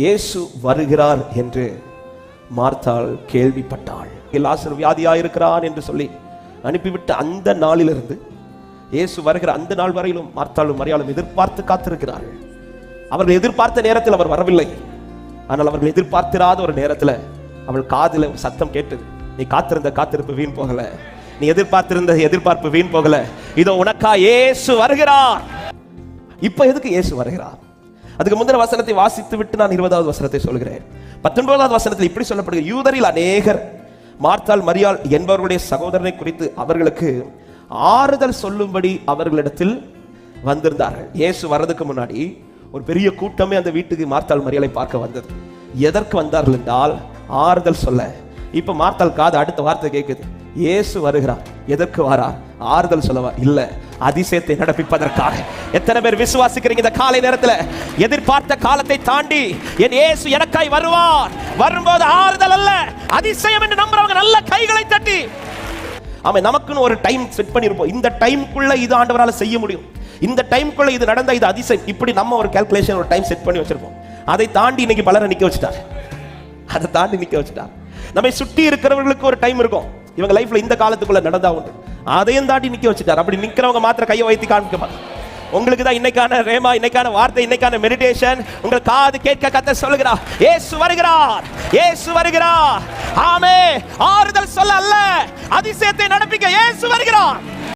இயேசு வருகிறார் என்று மார்த்தாள் கேள்விப்பட்டாள். லாசர் வியாதியாக இருக்கிறான் என்று சொல்லி அனுப்பிவிட்ட அந்த நாளிலிருந்து இயேசு வருகிற அந்த நாள் வரையிலும் மார்த்தாளும் மரியாளும் எதிர்பார்த்து காத்திருக்கிறார்கள். அவர்கள் எதிர்பார்த்த நேரத்தில் அவர் வரவில்லை. ஆனால் அவர்கள் எதிர்பார்த்திராத ஒரு நேரத்தில் அவள் காதில் ஒரு சத்தம் கேட்டது நீ காத்திருந்த காத்திருப்பு வீண் போகல. நீ எதிர்பார்த்திருந்த எதிர்பார்ப்பு வீண் போகல. இதோ உனக்கா இயேசு வருகிறார். இப்ப எதுக்கு இயேசு வருகிறார்? அதுக்கு முந்தின வசனத்தை வாசித்து விட்டு நான் இருபதாவது வசனத்தை சொல்கிறேன். பத்தொன்பதாவது வசனத்தில் இப்படி சொல்லப்படுகிறது. யூதரில் அநேகர் மார்த்தால் மரியாள் என்பவர்களுடைய சகோதரனை குறித்து அவர்களுக்கு ஆறுதல் சொல்லும்படி அவர்களிடத்தில் வந்திருந்தார்கள். இயேசு வர்றதுக்கு முன்னாடி ஒரு பெரிய கூட்டமே அந்த வீட்டுக்கு மார்த்தாள் மரியாளை பார்க்க வந்தது. எதற்கு வந்தார்கள் என்றால் ஆறுதல் சொல்ல. இப்ப மார்த்தாள் காது அடுத்த வார்த்தை கேட்குது இயேசு வருகிறார். எதற்கு வாரா? ஆறுதல் சொல்லவா? இல்லை. அதிசயத்தை நடப்பிப்பதற்காக. எத்தனை பேர் விசுவாசிக்கிறீங்க இந்த காலை நேரத்துல? எதிர்பார்த்த காலத்தை தாண்டி என் இயேசு எனக்காய் வருவார். வரும்போது ஆறுதல் அல்ல. அதிசயம் என்று நம்புறவங்க நல்ல கைகளை தட்டி. அவன் நமக்குன்னு ஒரு டைம் செட் பண்ணியிருப்போம் இந்த டைம்க்குள்ள இது ஆண்டவரால செய்ய முடியும். இந்த டைம்க்குள்ள இது நடந்த இது அதிசயம். இப்படி நம்ம ஒரு கால்குலேஷன் ஒரு டைம் செட் பண்ணி வச்சிருப்போம். அதை தாண்டி இன்னைக்கு பலரை நிற்க வச்சுட்டார். அதை தாண்டி நிற்க வச்சுட்டார். நம்மை சுற்றி இருக்கிறவர்களுக்கு ஒரு டைம் இருக்கும். இவங்க லைஃப்ல இந்த காலத்துக்குள்ள நடந்தா உண்டு. அதையும் தாண்டி நிக்க வச்சுட்டார் அப்படி நிக்கிறவங்க மாத்திரம் கையை வைத்து காமிக்க உங்களுக்கு தான் இன்னைக்கான ரேமா இன்னைக்கான வார்த்தை இன்னைக்கான மெடிடேஷன் உங்கள் காது கேட்க கத்த சொல்லுகிறா ஏசு வருகிறார். ஏசு வருகிறார். ஆமே ஆறுதல் சொல்ல அல்ல அதிசயத்தை நடப்பிக்க ஏசு வருகிறார்.